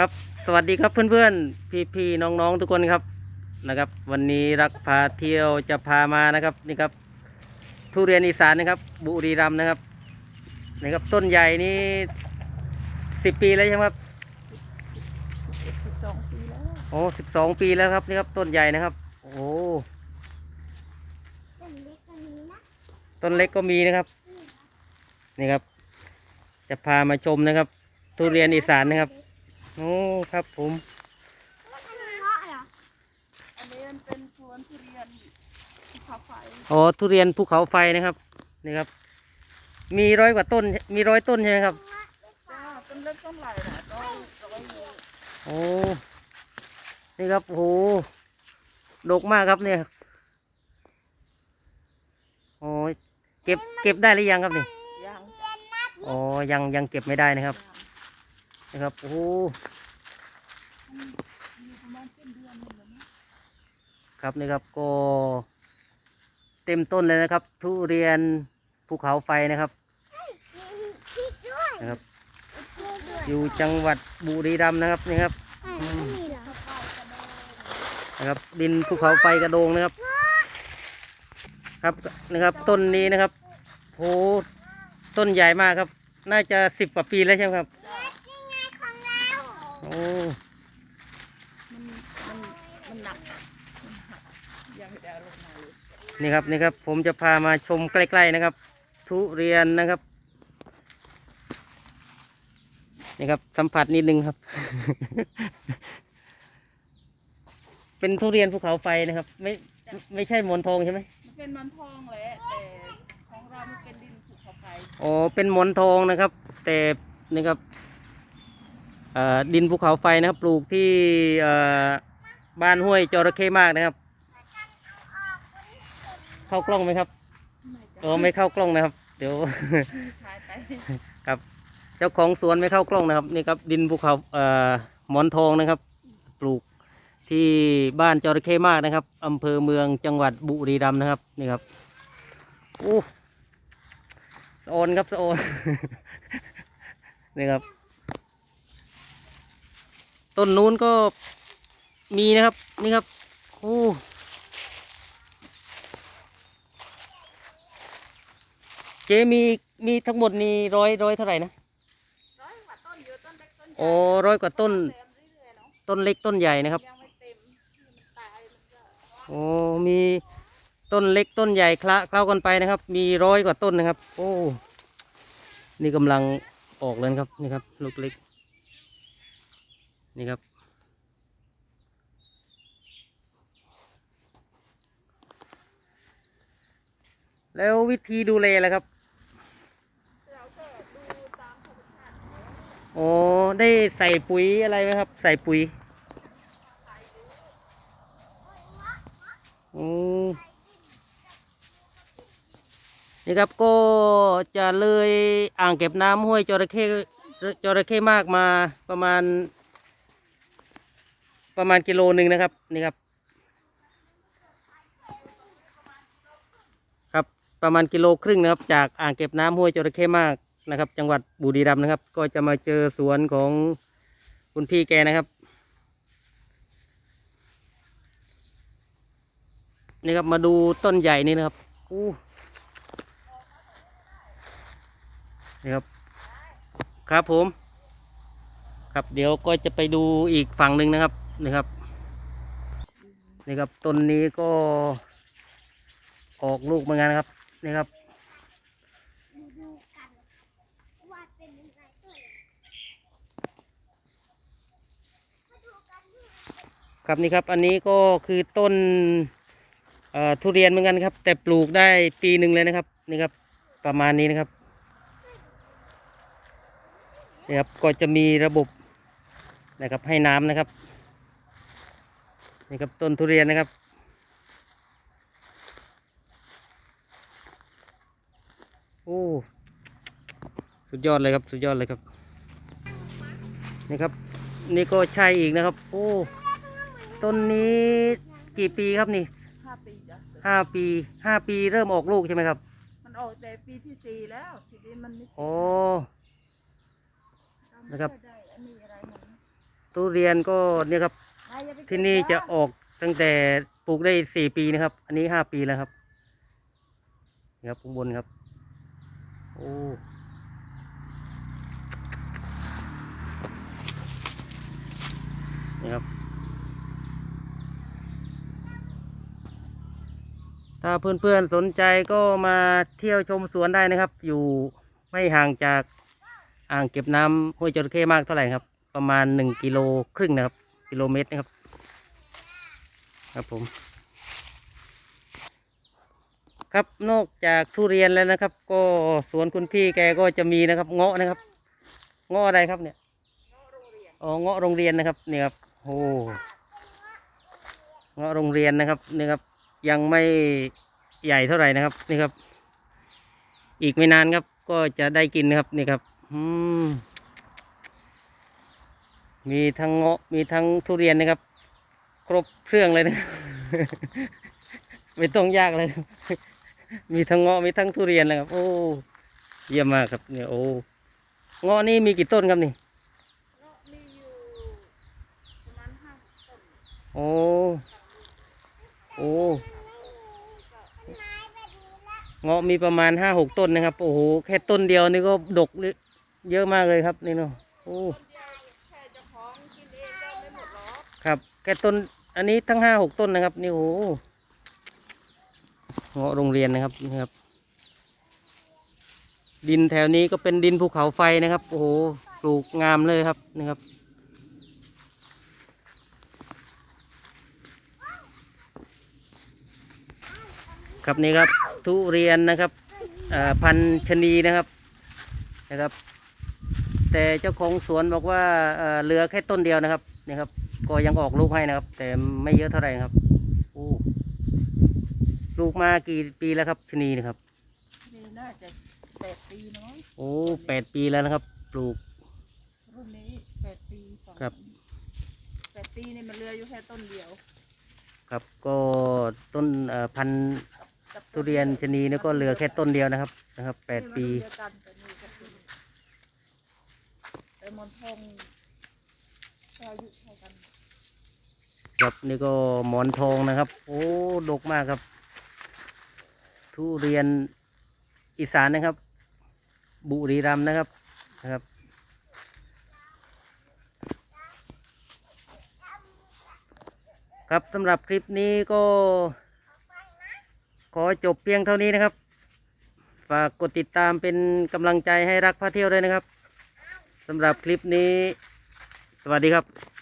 ครับ สวัสดีครับเพื่อนๆ พี่ๆ น้องๆ ทุกคนครับนะครับ วันนี้รักพาเที่ยวจะพามานะครับนี่ครับ ทุเรียนอีสานนะครับ บุรีรัมย์นะครับนี่ครับต้นใหญ่นี่สิบปีแล้วใช่ไหมครับสิบสองปีแล้วโอ้สิบสองปีแล้วครับนี่ครับต้นใหญ่นะครับ โอ้ต้นเล็กก็มีนะครับนี่ครับ จะพามาชมนะครับ ทุเรียนอีสานนะครับ โอ้ครับผมอันนี้มันเป็นสวนทุเรียนภูเขาไฟอ๋อทุเรียนภูเขาไฟนะครับนี่ครับ มีร้อยกว่าต้น มีร้อยต้นใช่ไหมครับจ้าต้นเล็กต้นใหญ่นะร้อยร้อยอยู่โอ้นี่ครับโอ้โหดกมากครับเนี่ยโอ้ยเก็บเก็บได้หรือยังครับนี่ยังอ๋อยังยังเก็บไม่ได้นะครับนะครับโอ้ ครับนี่ครับก็เต็มต้นเลยนะครับ ทุเรียนภูเขาไฟนะครับนะครับ อยู่จังหวัดบุรีรัมย์นะครับนี่ครับนะครับดินภูเขาไฟกระโดงนะครับ ครับนะครับต้นนี้นะครับโหต้นใหญ่มากครับ น่าจะสิบกว่าปีแล้วใช่ไหมครับโอ้ มันมันมันหนักมันหัก ยังไม่ได้เอาลงมาเลยนี่ครับนี่ครับ ผมจะพามาชมใกล้ๆนะครับ ทุเรียนนะครับนี่ครับสัมผัสนิดนึงครับ เป็นทุเรียนภูเขาไฟนะครับ ไม่ไม่ใช่หมอนทองใช่ไหมมันเป็นมันทองแหละแต่ของเรามันเป็นดินภูเขาไฟอ๋อเป็นหมอนทองนะครับ แต่นี่ครับเอ่อดินภูเขาไฟนะครับ ปลูกที่เอ่อ บ้านห้วยจระเข้มากนะครับ เข้ากล้องไหมครับไม่จ้ะอ๋อไม่เข้ากล้องนะครับ เดี๋ยวขายไปครับ เจ้าของสวนไม่เข้ากล้องนะครับนี่ครับดินภูเขาเอ่อหมอนทองนะครับ ปลูกที่บ้านจระเข้มากนะครับอำเภอเมืองจังหวัดบุรีรัมย์นะครับนี่ครับโอ้สะโอนครับสะโอนนี่ครับ ต้นนู้นก็ มีนะครับ นี่ครับโอ้เจมีมีทั้งหมดนี่ร้อยร้อยเท่าไหร่นะร้อยกว่าต้นอยู่ต้นเล็กต้นใหญ่โอ้ร้อยกว่าต้น เต็มเรื่อยๆเนาะต้นเล็กต้นใหญ่นะครับยังไม่เต็มที่มันตายมันก็โอ้มีต้นเล็กต้นใหญ่คละเคล้ากันไปนะครับ มีร้อยกว่าต้นนะครับ โอ้นี่กำลังออกเลยนะครับนี่ครับ ลูกเล็ก นี่ครับ แล้ววิธีดูแลล่ะครับเราก็ดูตามธรรมชาติโอ้ได้ใส่ปุ๋ยอะไรไหมครับ ใส่ปุ๋ยอืมนี่ครับก็จะเลยอ่างเก็บน้ำห้วยจระเข้จระเข้มากมาประมาณ ประมาณกิโลหนึ่งนะครับนี่ครับ ครับ ประมาณกิโลครึ่งนะครับ จากอ่างเก็บน้ำห้วยจระเข้มากนะครับ จังหวัดบุรีรัมย์นะครับ ก็จะมาเจอสวนของคุณพี่แกนะครับ นี่ครับมาดูต้นใหญ่นี่นะครับอู้นี่ครับ ครับผม ครับเดี๋ยวก็จะไปดูอีกฝั่งหนึ่งนะครับนี่ครับนี่ครับต้นนี้ก็ออกลูกเหมือนกันครับ นี่ครับครับนี่ครับอันนี้ก็คือต้นทุเรียนเหมือนกันครับ แต่ปลูกได้ปีหนึ่งเลยนะครับนี่ครับประมาณนี้นะครับนี่ครับก็จะมีระบบนะครับให้น้ำนะครับนี่ครับต้นทุเรียนนะครับ อ้สุดยอดเลยครับ สุดยอดเลยครับ นี่ครับ นี่ก็ใช่อีกนะครับ โอ้ ต้นนี้กี่ปีครับนี่ห้าปีจ้ะห้าปีห้าปีเริ่มออกลูกใช่ไหมครับ มันออกแต่ปีที่สี่แล้วทีนี้มันไม่โอ้ทำไม่นะครับ ได้อันนี้อะไรมันทุเรียนก็เนี่ยครับที่นี่จะออกตั้งแต่ปลูกได้สี่ปีนะครับ อันนี้ห้าปีแล้วครับนี่ครับข้างบนครับ โอ้นี่ครับ ถ้าเพื่อนๆสนใจก็มาเที่ยวชมสวนได้นะครับ อยู่ไม่ห่างจากอ่างเก็บน้ำห้วยจระเข้มากเท่าไหร่ครับ ประมาณหนึ่งกิโลครึ่งนะครับ กิโลเมตรนะครับ ครับผม ครับนอกจากทุเรียนแล้วนะครับ ก็สวนคุณพี่แกก็จะมีนะครับ เงาะนะครับ เงาะอะไรครับเนี่ยอ๋อเงาะโรงเรียนนะครับเนี่ยครับโอ้เงาะโรงเรียนนะครับนี่ครับ ยังไม่ใหญ่เท่าไหร่นะครับนี่ครับ อีกไม่นานครับ ก็จะได้กินนะครับนี่ครับอืมมีทั้งเงาะมีทั้งทุเรียนนะครับ ครบเครื่องเลยนะ ไม่ต้องยากเลย มีทั้งเงาะมีทั้งทุเรียนเลยครับ โอ้เยี่ยมมากครับเนี่ยโอ้เงาะนี่มีกี่ต้นครับนี่เงาะมีอยู่ประมาณห้าต้นโอ้โอ้เงาะมีประมาณห้าหกต้นนะครับ โอ้โหแค่ต้นเดียวนี่ก็ดกนี่เยอะมากเลยครับนี่เนาะโอ้ต้นเดียวแค่เจะของกินเองก็ไม่หมดหรอกครับแค่ต้นอันนี้ทั้งห้าหกต้นนะครับ นี่โอ้โห เงาะโรงเรียนนะครับนี่ครับ ดินแถวนี้ก็เป็นดินภูเขาไฟนะครับ โอ้โหปลูกงามเลยครับนี่ครับครับนี่ครับทุเรียนนะครับพันชนีนะครับนะครับ แต่เจ้าของสวนบอกว่าเอ่อเหลือแค่ต้นเดียวนะครับนี่ครับก็ยังออกลูกให้นะครับ แต่ไม่เยอะเท่าไหร่ครับโอ้ ลูกมากี่ปีแล้วครับชะนีนะครับ นี่น่าจะแปดปีเนาะโอ้แปดปีแล้วนะครับ ปลูก รุ่นนี้แปดปีสองครับ แปดปีนี่มันเหลืออยู่แค่ต้นเดียวครับก็ต้นเอ่อพันธุ์กับทุเรียนชะนีเนี่ยก็เหลือแค่ต้นเดียวนะครับนะครับแปดปีนี่มันรุ่นเดียวกันแต่นี่กับนี่แต่หมอนทองก็อายุเท่ากันครับนี่ก็หมอนทองนะครับ โอ้ดกมากครับ ทุเรียนอีสานนะครับ บุรีรัมย์นะครับนะครับ ครับสำหรับคลิปนี้ก็ ขอจบเพียงเท่านี้นะครับ ฝากกดติดตามเป็นกำลังใจให้รักพาเที่ยวด้วยนะครับสำหรับคลิปนี้ สวัสดีครับ